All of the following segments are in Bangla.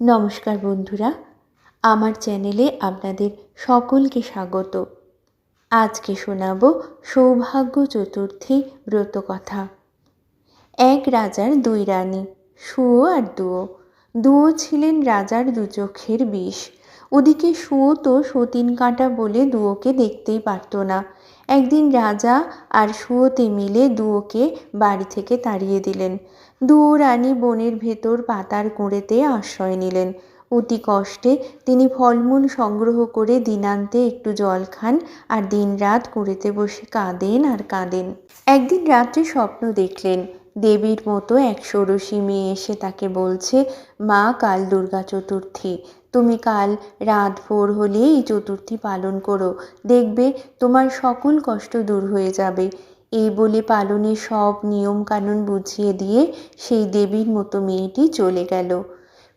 নমস্কার বন্ধুরা, আমার চ্যানেলে আপনাদের সকলকে স্বাগত। আজকে শোনাব সৌভাগ্য চতুর্থী ব্রতকথা এক রাজার দুই রানী, সুয়ো আর দুয়ো। দুয়ো ছিলেন রাজার দু চোখের বিষ। ওদিকে সুয়ো তো সতীন কাঁটা বলে দুয়োকে দেখতেই পারত না। একদিন রাজা আর সুয়োতে মিলে দুয়োকে বাড়ি থেকে তাড়িয়ে দিলেন। দুয়ো রানী বনের ভেতর পাতার কুঁড়েতে আশ্রয় নিলেন। অতি কষ্টে তিনি ফলমূল সংগ্রহ করে দিনান্তে একটু জল খান আর দিনরাত কুঁড়েতে বসে কাঁদেন আর কাঁদেন। একদিন রাত্রে স্বপ্ন দেখলেন, দেবীর মতো এক ষোড়শী মেয়ে এসে তাকে বলছে, মা, কাল দুর্গা চতুর্থী। তুমি কাল রাত ভোর হলে এই চতুর্থী পালন করো। দেখবে তোমার সকল কষ্ট দূর হয়ে যাবে। এই বলে পালনের সব নিয়মকানুন বুঝিয়ে দিয়ে সেই দেবীর মতো মেয়েটি চলে গেল।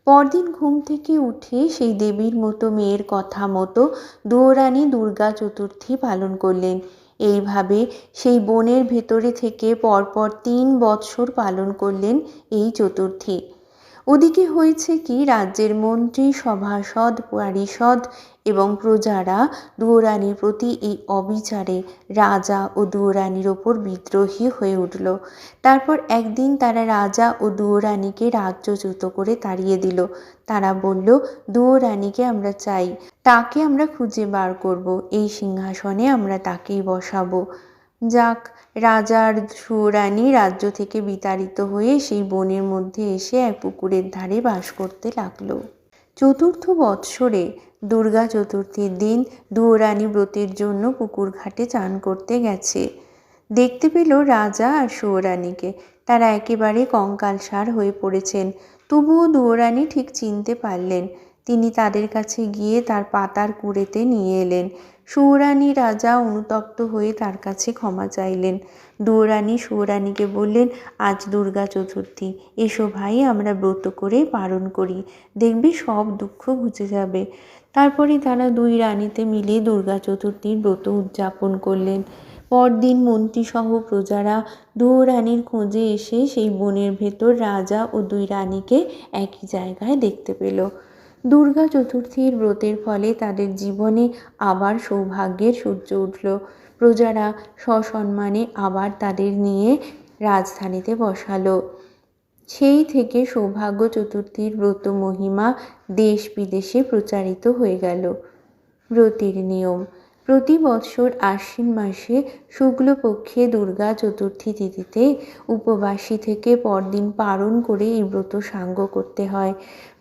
পরদিন ঘুম থেকে উঠে সেই দেবীর মতো মেয়ের কথা মতো দুয়োরানী দুর্গা চতুর্থী পালন করলেন। এইভাবে সেই বনের ভেতরে থেকে পরপর তিন বৎসর পালন করলেন এই চতুর্থী। ওদিকে হয়েছে কি, রাজ্যের মন্ত্রী, সভাসদ, পারিষদ এবং প্রজারা দুয়োরানীর প্রতি এই অবিচারে রাজা ও দুয়োরানীর ওপর বিদ্রোহী হয়ে উঠল। তারপর একদিন তারা রাজা ও দুয়োরানীকে রাজ্যচ্যুত করে তাড়িয়ে দিল। তারা বলল, দুয়োরানিকে আমরা চাই, তাকে আমরা খুঁজে বার করব, এই সিংহাসনে আমরা তাকেই বসাবো। যাক রাজার সুরানী রাজ্য থেকে বিতাড়িত হয়ে সেই বনের মধ্যে এসে এক পুকুরের ধারে বাস করতে লাগল। চতুর্থ বৎসরে, দুর্গা চতুর্থীর দিন দুয়োরানী ব্রতের জন্য পুকুর ঘাটে চান করতে গেছে। দেখতে পেল রাজা আর সুয়োরানীকে। তারা একেবারে কঙ্কালসার হয়ে পড়েছেন। তবুও দুয়োরানী ঠিক চিনতে পারলেন। তিনি তাদের কাছে গিয়ে তার পাতার কুড়েতে নিয়ে এলেন। সুরানী রাজা অনুতপ্ত হয়ে তার কাছে ক্ষমা চাইলেন। দুয়োরানী সুরানীকে বললেন, আজ দুর্গা চতুর্থী, এসো ভাই, আমরা ব্রত করে পালন করি। দেখবি সব দুঃখ ঘুচে যাবে। তারপরে তারা দুই রানীতে মিলে দুর্গা চতুর্থীর ব্রত উদযাপন করলেন। পরদিন মন্ত্রীসহ প্রজারা দুয়োরানীর খোঁজে এসে সেই বনের ভেতর রাজা ও দুই রানীকে একই জায়গায় দেখতে পেল। দুর্গা চতুর্থীর ব্রতের ফলে তাদের জীবনে আবার সৌভাগ্যের সূর্য উঠল। প্রজারা সসম্মানে আবার তাদের নিয়ে রাজধানীতে বসালো। সেই থেকে সৌভাগ্য চতুর্থীর ব্রত মহিমা দেশ বিদেশে প্রচারিত হয়ে গেল। ব্রতের নিয়ম প্রতি বৎসর আশ্বিন মাসে শুক্লপক্ষে দুর্গা চতুর্থী তিথিতে উপবাসী থেকে পরদিন পালন করে এই ব্রত সাঙ্গ করতে হয়।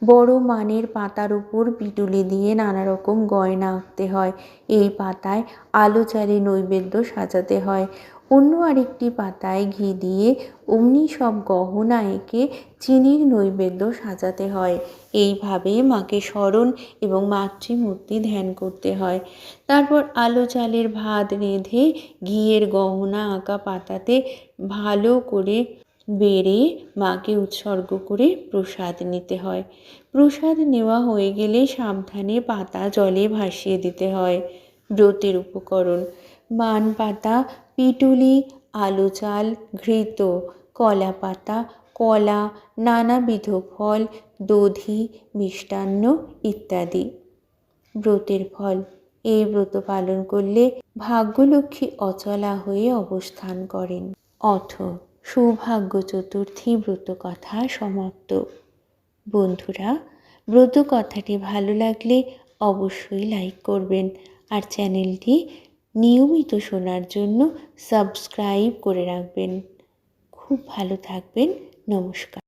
বড় মানের পাতার উপর পিটুলি দিয়ে নানা রকম গয়না আঁকতে হয়। এই পাতায় আলো চালে নৈবেদ্য সাজাতে হয়। অন্য আরেকটি পাতায় ঘি দিয়ে অমনি সব গহনা এঁকে চিনির নৈবেদ্য সাজাতে হয়। এইভাবে মাকে স্মরণ এবং মাতৃমূর্তি ধ্যান করতে হয়। তারপর আলো চালের ভাত রেঁধে ঘিয়ের গহনা আঁকা পাতাতে ভালো করে বেড়ে মাকে উৎসর্গ করে প্রসাদ নিতে হয়। প্রসাদ নেওয়া হয়ে গেলে সাবধানে পাতা জলে ভাসিয়ে দিতে হয় ব্রতের উপকরণ। বান পাতা পিটুলি আলু চাল ঘৃত কলা পাতা কলা, নানাবিধ ফল, দধি, মিষ্টান্ন ইত্যাদি। ব্রতের ফল, এই ব্রত পালন করলে ভাগ্যলক্ষ্মী অচলা হয়ে অবস্থান করেন। অথ, সৌভাগ্য চতুর্থী ব্রত কথা সমাপ্ত। বন্ধুরা, ব্রত কথাটি ভালো লাগলে অবশ্যই লাইক করবেন আর চ্যানেলটি নিয়মিত শোনার জন্য সাবস্ক্রাইব করে রাখবেন। খুব ভালো থাকবেন। নমস্কার।